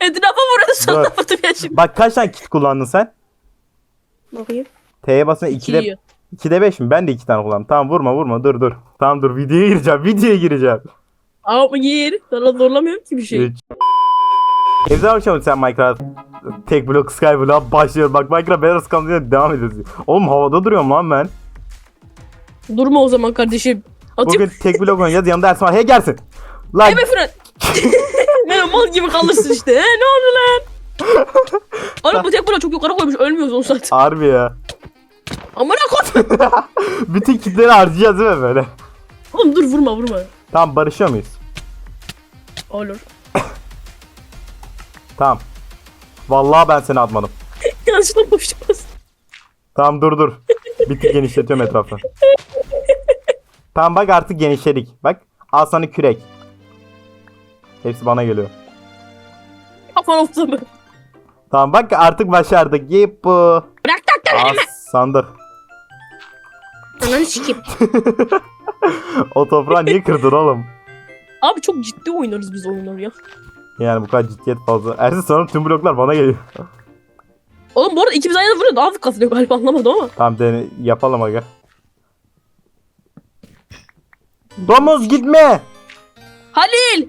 Etrafa vuruyordu sonra Dur. bir şimdi. Bak kaç tane kit kullandın sen? Bakayım. T'ye basın İki 2'de yiyor. 2'de 5 mi? Ben de 2 tane kullandım. Tamam vurma vurma dur dur. Tamam dur videoya gireceğim. Videoya gireceğim. Ama gir. Sana zorlamıyorum ki bir şey. 3 Evde akşam sen Minecraft tek blok Skyblock'a başlıyor. Bak Minecraft Bedwars kanalına devam ediyoruz. Oğlum havada duruyorum lan ben. Durma o zaman kardeşim. Atayım. Bugün tek blok oynayacağız. Yanımda Ersin var. Hey gelsin. Lan Ebe fren. Mal gibi kalırsın işte. He, ne oldu lan? Oğlum bu tek buna çok yukarı koymuş. Ölmüyoruz 10 saat. harbi ya. Amına koy. Bütün kitleri harcayacağız değil mi böyle? Oğlum dur vurma vurma. Tamam barışıyor muyuz? Olur. Tamam. Vallahi ben seni atmadım. Yanlışlıkla boşlukmaz. Tamam dur dur. Bir tık genişletiyorum etrafı. Tamam bak artık genişledik. Bak al sana kürek. Hepsi bana geliyor. Kafan olsa mı? Tamam bak artık başardık. Yip bu. Bırak tak tak. Aa, sandır. Ananı sikeyim. O toprağı niye kırdın oğlum? Abi çok ciddi oynarız biz oyunları ya. Yani bu kadar ciddiyet fazla. Ersin sanırım tüm bloklar bana geliyor. Oğlum bu arada ikimiz aynı vuruyor. Daha hafif kazanıyor galiba anlamadım ama. tamam dene yapalım aga. Domuz gitme. Halil!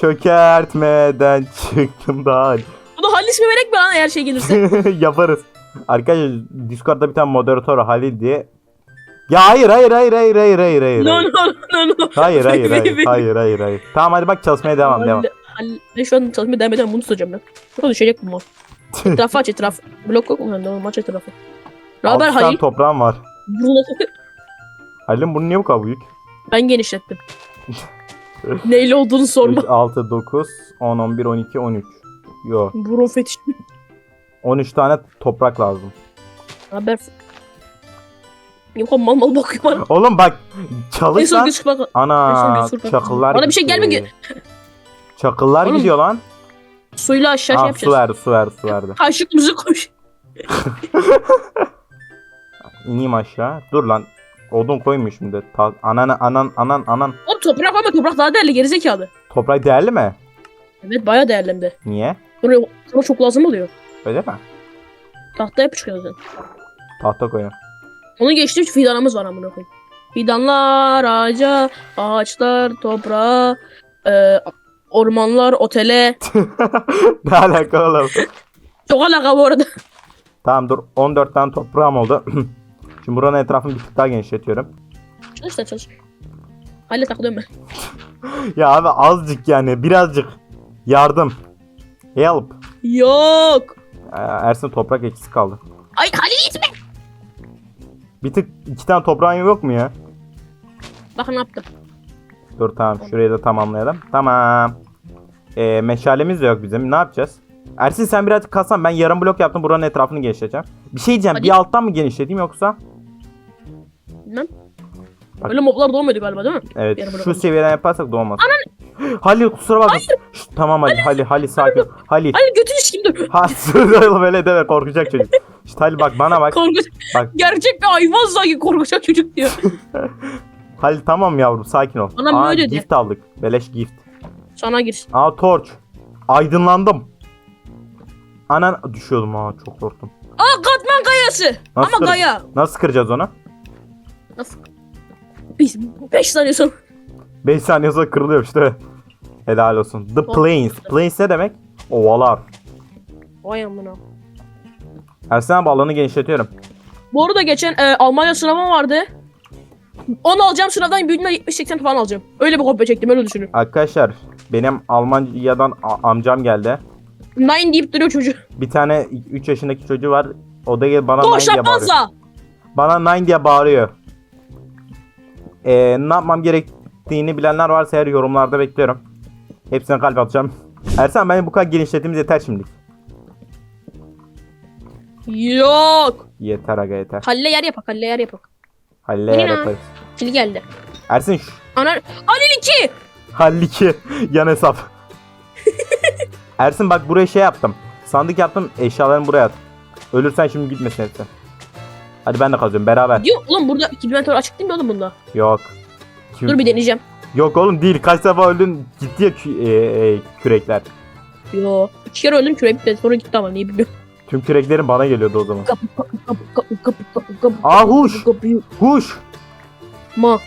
Çökertmeden çıktım daha. Buna Halil ismi verek mi lan eğer şey gelirse? Yaparız. Arkadaşlar Discord'da bir tane moderatör Halil diye. Ya hayır hayır hayır hayır hayır hayır hayır. no no no no. Hayır hayır hayır hayır hayır hayır. Tamam hadi bak çalışmaya devam devam. Halil, Halil, şu an çalışmaya devam edemem bunu tutacağım ben. Çok düşecek bu mal. Etrafı aç etrafı. Blok yok mu? Tamam aç etrafı. Ne haber Altı Halil? toprağım var. Bunu Halil'in bunu niye bu kadar büyük? ben genişlettim. Neyle olduğunu sorma. 6, 9, 10, 11, 12, 13. Yo. Burun fetiş. 13 tane toprak lazım. Haber. Yok mal mal bakıyor bana. Oğlum bak En son çalışsan. göz bak. En son Ana göz çakıllar Bana bir şey gitti. gelmiyor Çakıllar Oğlum, gidiyor lan. Suyla aşağı şey Ah su yapacağız. verdi su verdi su verdi. Kaşıkımızı koş. İneyim aşağı. Dur lan. Odun koymuş şimdi. Ta- anan anan anan anan. Oğlum toprak ama toprak daha değerli gerizekalı. Toprak değerli mi? Evet bayağı değerli hem de. Niye? Buraya sana çok lazım oluyor. Öyle mi? Tahta çıkıyor zaten. Tahta koyun. Onu geçtim fidanımız var amına koyayım. Fidanlar ağaca, ağaçlar toprağa, e, ormanlar otele. ne alaka oğlum? Çok alaka bu arada. tamam dur 14 tane toprağım oldu. Şimdi buranın etrafını bir tık daha genişletiyorum. Çalış da çalış. Halle takılıyorum ben. Ya abi azıcık yani birazcık yardım. Help. Yok. Ee, Ersin toprak eksik kaldı. Ay Halil itme. Bir tık iki tane toprağın yok mu ya? Bak ne yaptım. Dur tamam şurayı da tamamlayalım. Tamam. Ee, meşalemiz de yok bizim. Ne yapacağız? Ersin sen birazcık kalsan ben yarım blok yaptım buranın etrafını genişleteceğim. Bir şey diyeceğim Hadi. bir alttan mı genişleteyim yoksa? Bilmem. Bak. Öyle moblar doğmuyordu galiba değil mi? Evet blok şu seviyeden yaparsak doğmaz. Halil kusura bakma. Şşt, tamam Halil Halil Halil sakin. ol. Halil. Halil götünü dur. Ha oğlum öyle deme korkacak çocuk. İşte Halil bak bana bak. Korkunç. Bak. Gerçek bir hayvan sanki korkacak çocuk diyor. Halil tamam yavrum sakin ol. Bana Aa, böyle gift aldık. Beleş gift. Sana gir. Aa torç. Aydınlandım. Anan düşüyordum ha çok korktum. Aa katman kayası. Nasıl Ama kır- kaya. Nasıl kıracağız onu? Nasıl? Biz 5 saniye sonra. 5 saniye sonra kırılıyor işte. Helal olsun. The Plains. Plains ne demek? Ovalar. Vay amına. Ersin abi alanı genişletiyorum. Bu arada geçen e, Almanya sınavım vardı. Onu alacağım sınavdan büyüdüğümde 70-80 falan alacağım. Öyle bir kopya çektim öyle düşünün. Arkadaşlar benim Almanya'dan a- amcam geldi. Nine deyip duruyor çocuk. Bir tane 3 yaşındaki çocuğu var. O da gel bana nine Koş diye bağırıyor. Şapanza. Bana nine diye bağırıyor. Ee, ne yapmam gerektiğini bilenler varsa eğer yorumlarda bekliyorum. Hepsine kalp atacağım. Ersen ben bu kadar genişlettiğimiz yeter şimdilik. Yok. Yeter aga yeter. Halle yer yapak, halle yer yapak. Halle Yine. yaparız. Kili geldi. Ersin şu Ana Halil 2. Halliki yan hesap. Ersin bak buraya şey yaptım. Sandık yaptım eşyalarını buraya at. Ölürsen şimdi gitmesin hepsi. Hadi ben de kazıyorum beraber. Diyor oğlum burada inventory açık değil mi oğlum bunda? Yok. Kü- Dur bir deneyeceğim. Yok oğlum değil. Kaç defa öldün gitti ya kü- e, e, kürekler. Yo. İki kere öldüm küre bitmedi. Sonra gitti ama niye bilmiyorum. Tüm küreklerin bana geliyordu o zaman. Kapı kapı kapı kapı kapı kapı kapı. Aa huş. Huş. Ma.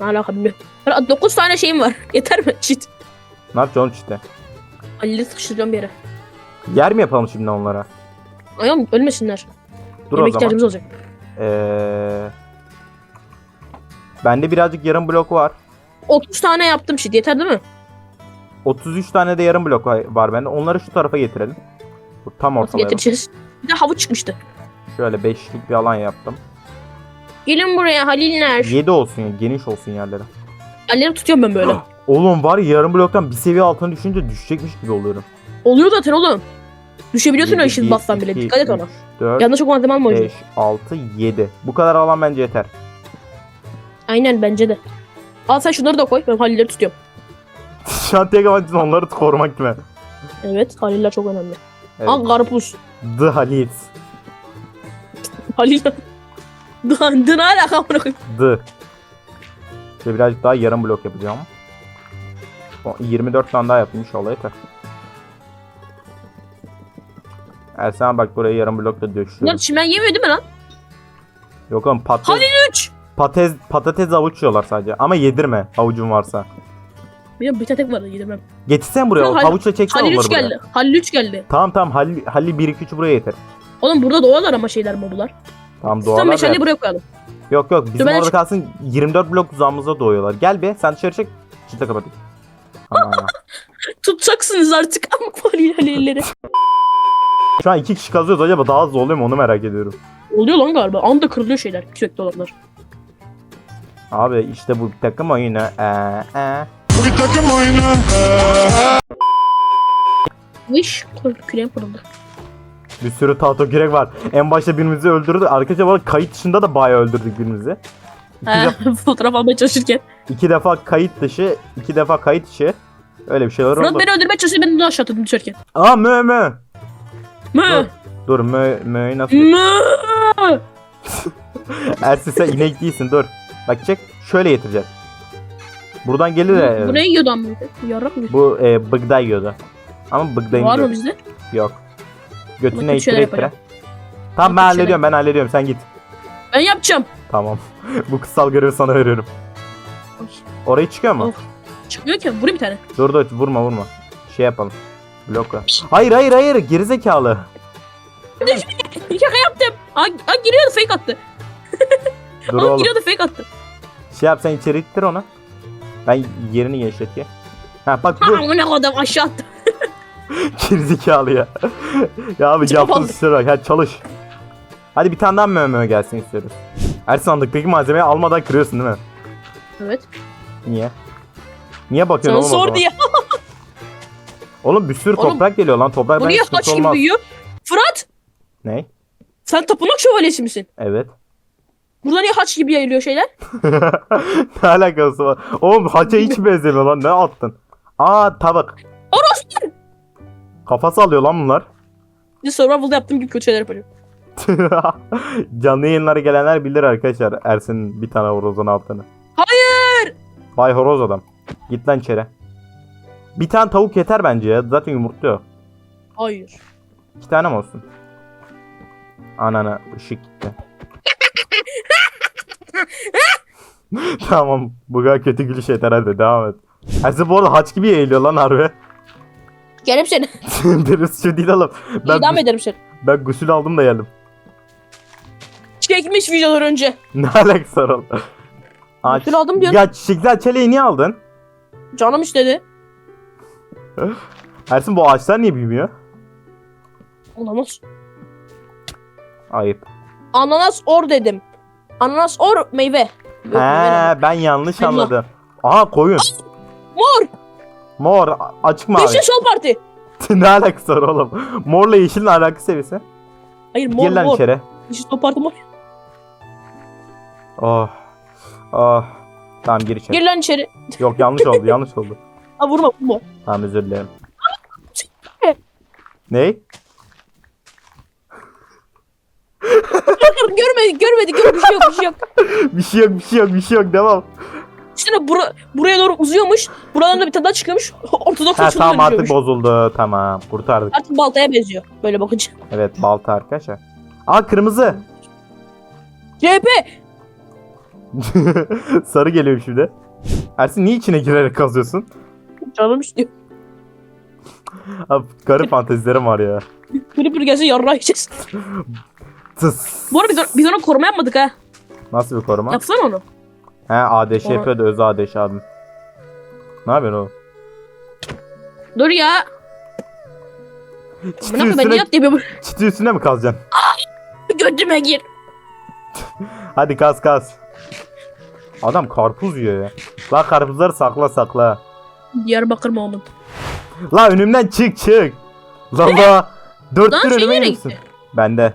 Ne alaka bilmiyorum. 9 tane şeyim var. Yeter mi? Çit. Ne yapacaksın işte? Halil'i sıkıştıracağım bir yere. Yer mi yapalım şimdi onlara? Ayağım ölmesinler. Dur Yemek o zaman. ihtiyacımız olacak. Ee, bende birazcık yarım blok var. 30 tane yaptım shit. Yeter değil mi? 33 tane de yarım blok var bende. Onları şu tarafa getirelim. Tam ortalayalım. getireceğiz? Bir de havuç çıkmıştı. Şöyle beşlik bir alan yaptım. Gelin buraya Haliller. 7 olsun ya, geniş olsun yerlere. Halilleri tutuyorum ben böyle. Oğlum var ya yarım bloktan bir seviye altına düşünce düşecekmiş gibi oluyorum. Oluyor zaten oğlum. Düşebiliyorsun işin bir, bassan bile. Dikkat et ona. 4, Yanlış çok malzeme alma o yüzden. 5, 6, 7. Bu kadar alan bence yeter. Aynen bence de. Al sen şunları da koy. Ben Halilleri tutuyorum. Şu an tek amacın onları korumak mi? Evet Haliller çok önemli. Evet. Al karpuz. The Halits. Halil. Dı dı ne alaka amına koyayım. The. Şöyle birazcık daha yarım blok yapacağım. O 24 tane daha yapayım inşallah yeter. Ersen bak buraya yarım blokla Bunlar döşüyorum. çimen yemiyor değil mi lan? Yok oğlum patates, Halil 3. patates, patates avuç yiyorlar sadece. Ama yedirme havucun varsa. Benim bir tek vardı yedirmem. Getirsen buraya Halil- havuçla çeksen Halil onları 3 buraya. geldi. Halil 3 geldi. Tamam tamam Halil, Halil 1 2 3 buraya yeter. Oğlum burada doğarlar ama şeyler mobular. Tamam doğalar da. meşaleyi buraya koyalım. Yok yok bizim ben orada kalsın 24 blok uzağımızda doğuyorlar. Gel be sen dışarı çık. Çıta kapatayım. Tamam. Tutacaksınız artık ama Halil Halilleri. Şu an iki kişi kazıyoruz acaba daha hızlı oluyor mu onu merak ediyorum. Oluyor lan galiba. Anda kırılıyor şeyler. Sürekli olanlar. Abi işte bu bir takım oyunu. Ee, ee. Bir takım oyunu. Wish. Küreğim kırıldı. Bir sürü tahta kürek var. En başta birimizi öldürdü. Arkadaşlar bu arada kayıt dışında da bayağı öldürdük birimizi. İki, He, de- fotoğraf almaya çalışırken. iki defa kayıt dışı, iki defa kayıt içi. Öyle bir şeyler Fırat oldu. beni öldürmeye çalışıyor. Beni de aşağı atıyordum düşerken. Aa mö mö. Mı? Dur mö mö'yü nasıl? Mı? Ersin sen inek değilsin dur. Bak çek şöyle getireceğiz. Buradan gelir de. Bu ne yiyordu amma? Yarrak mı? Bu e, bıgda yiyordu. Ama bıgdayı Var mı bizde? Yok. Götüne ittire ittire. Tamam ben hallediyorum ben hallediyorum sen git. Ben yapacağım. Tamam. Bu kutsal görevi sana veriyorum. Ay, Orayı çıkıyor mu? Of. Çıkmıyor ki. Vurayım bir tane. Dur dur vurma vurma. Şey yapalım. Blokla. Hayır hayır hayır gerizekalı. Şaka yaptım. Aa, aa giriyordu fake attı. Dur Oğlum oğlum. giriyordu fake attı. Şey yap sen içeri ittir onu. Ben yerini genişleteyim. Ha bak bu bu ne kadar aşağı attı. gerizekalı ya. ya abi Cevap yaptığın aldı. işlere bak. Hadi çalış. Hadi bir tane daha mö gelsin istiyoruz. Her sandıktaki malzemeyi almadan kırıyorsun değil mi? Evet. Niye? Niye bakıyorsun Sana oğlum o sor zaman? diye. Oğlum bir sürü Oğlum, toprak geliyor lan. Toprak Bu niye haç gibi olmaz. büyüyor? Fırat Ne? sen tapınak şövalyesi misin? Evet. Burada niye haç gibi yayılıyor şeyler? ne alakası var? Oğlum haça hiç benzemiyor lan. Ne attın? Aa tavuk. Orospu! Kafa sallıyor lan bunlar. Bir survival'da yaptığım gibi kötü şeyler yapıyorum. Canlı yayınlara gelenler bilir arkadaşlar Ersin'in bir tane horozun altını. Hayır! Bay horoz adam. Git lan içeri. Bir tane tavuk yeter bence ya. Zaten yumurtluyor. Hayır. İki tane mi olsun? Anana ışık gitti. tamam. Bu kadar kötü gülüş yeter hadi devam et. Ersin bu arada haç gibi eğiliyor lan harbi. Gelip seni. Dürüst şu değil oğlum. Ben, İdam ederim seni. ben gusül aldım da geldim. Çekmiş videolar önce. Ne alakası var oğlum? Ağaç- Gusül aldım diyorsun. Ya çiçekler çeleği niye aldın? Canım istedi. Ersin bu ağaçlar niye büyümüyor? Olamaz. Ayıp. Ananas or dedim. Ananas or meyve. He ben yanlış Allah. anladım. Aha koyun. Mor. Mor açık mavi. Yeşil sol parti. ne alakası var oğlum? Morla yeşilin alakası seviyesi. Hayır mor Gir lan mor. içeri. Yeşil sol parti mor. Oh. Oh. Tamam gir içeri. Gir lan içeri. Yok yanlış oldu yanlış oldu. Ha vurma vurma. Tamam özür dilerim. ne? görmedi görmedi görmedi bir şey yok bir şey yok. bir şey yok bir şey yok bir şey yok devam. Üstüne bura, buraya doğru uzuyormuş. Buradan da bir tane daha çıkıyormuş. Ortodoks Ha tamam artık bozuldu. Tamam kurtardık. Artık baltaya benziyor. Böyle bakınca. Evet balta arkadaşlar. Aa kırmızı. CHP. Sarı geliyor şimdi. Ersin niye içine girerek kazıyorsun? Canım istiyor. Abi garip fantezilerim var ya. Creeper gelse yarrağı yiyeceğiz. Tıs. Bu arada biz, ona- biz ona koruma yapmadık ha. Nasıl bir koruma? Yapsana onu. He ADŞ Onu- yapıyordu öz ADŞ abim. Ne yapıyorsun oğlum? Dur ya. Çiti ben üstüne, niye at diye bir çiti üstüne mi kazacaksın? götüme gir. Hadi kaz kaz. Adam karpuz yiyor ya. La karpuzları sakla sakla. Diyarbakır Mahmut. La önümden çık çık. La la. Dört Lan tür şey önüme nereye gitti? Bende.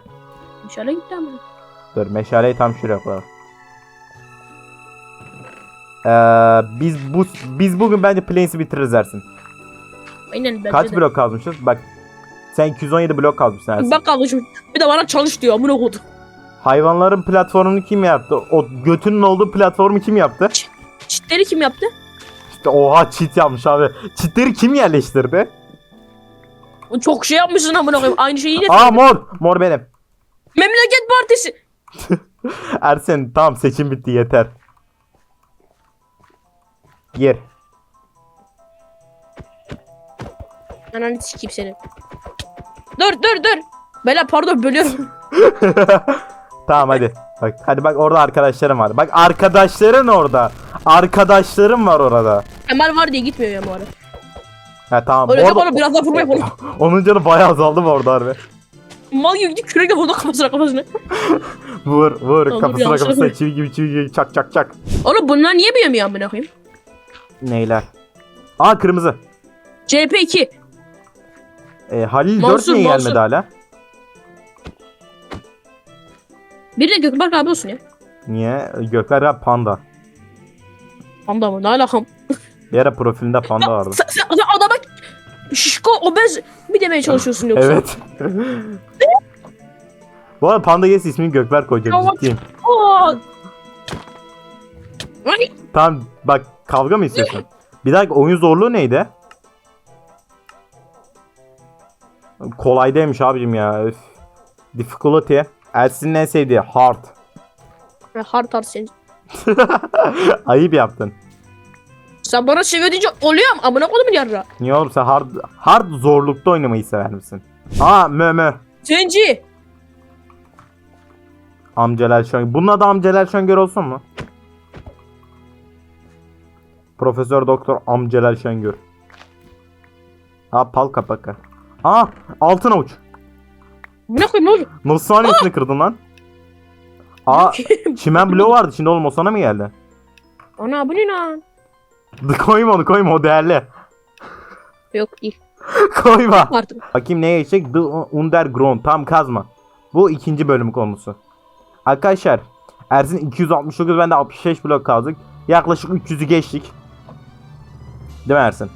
İnşallah gitti ama. Dur meşaleyi tam şuraya koyalım. Ee, biz bu biz bugün bence Plains'i bitiririz Ersin. Aynen bence Kaç de. blok kazmışız? Bak sen 217 blok kazmışsın Ersin. Bak kardeşim bir de bana çalış diyor amına koydum. Hayvanların platformunu kim yaptı? O götünün olduğu platformu kim yaptı? Çitleri kim yaptı? Oha cheat yapmış abi. Cheatleri kim yerleştirdi? Çok şey yapmışsın amına koyayım. Aynı şeyi yine. Aa mor. Mor benim. Memleket Partisi. Ersen tamam seçim bitti yeter. Gir. Ananı sikeyim seni. Dur dur dur. Bela pardon bölüyorum. tamam hadi. Bak hadi bak orada arkadaşlarım var. Bak arkadaşların orada. Arkadaşlarım var orada. Kemal var diye gitmiyor ya bu arada. Ha tamam. Öyle orada, biraz daha vurma yapalım. Onun canı bayağı azaldı mı orada harbi? Mal gibi gidip kürekle vurdu kafasına kafasına. Vur vur Olur, kafasına kafasına çivi gibi çivi gibi çak çak çak. Oğlum bunlar niye büyümüyor amına koyayım? Neyler? Aa kırmızı. CHP2. E, Halil Mansur, 4 niye Mansur. gelmedi hala? Bir de Gökberk abi olsun ya. Niye? Gökler ya panda. Panda mı? Ne alakam? Bir ara profilinde panda vardı. Sen, sen, sen adama şişko obez mi demeye çalışıyorsun yoksa? Evet. Bu arada panda yes ismini Gökber koyacak Ya, ciddiyim. Ay, Tamam bak kavga mı istiyorsun? Bir dakika oyun zorluğu neydi? Kolaydaymış abicim ya. Üf. Difficulty. Ersin'in en sevdiği hard. Hard hard sen. Ayıp yaptın. Sen bana seviyor deyince oluyor mu? Amına koydum yarra. Niye oğlum sen hard, hard zorlukta oynamayı sever misin? Aa mö mö. Zenci. Amcelal Şöngör. Bunun adı Amcelal Şöngör olsun mu? Profesör Doktor Amcelal Şöngör. Aa pal kapaka. Aa altın avuç. Ne koyayım ne oluyor? Nasıl saniyesini kırdın lan? Aa çimen bloğu vardı şimdi oğlum o sana mı geldi? Ana bu ne lan? koyma onu koyma o değerli. Yok değil. koyma. Artık. Bakayım neye geçecek? The Underground. Tam kazma. Bu ikinci bölüm konusu. Arkadaşlar Ersin 269 ben de 65 blok kaldık. Yaklaşık 300'ü geçtik. Değil mi Ersin?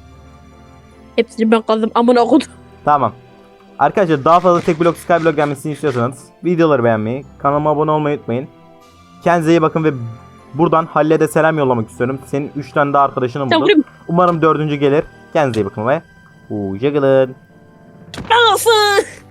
Hepsini ben kaldım amına koydum. Tamam. Arkadaşlar daha fazla tek blok skyblock gelmesini istiyorsanız videoları beğenmeyi, kanalıma abone olmayı unutmayın. Kendinize iyi bakın ve buradan Halil'e de selam yollamak istiyorum. Senin 3 tane daha arkadaşını buldum. Umarım dördüncü gelir. Kendinize iyi bakın ve hoşçakalın. Nasıl?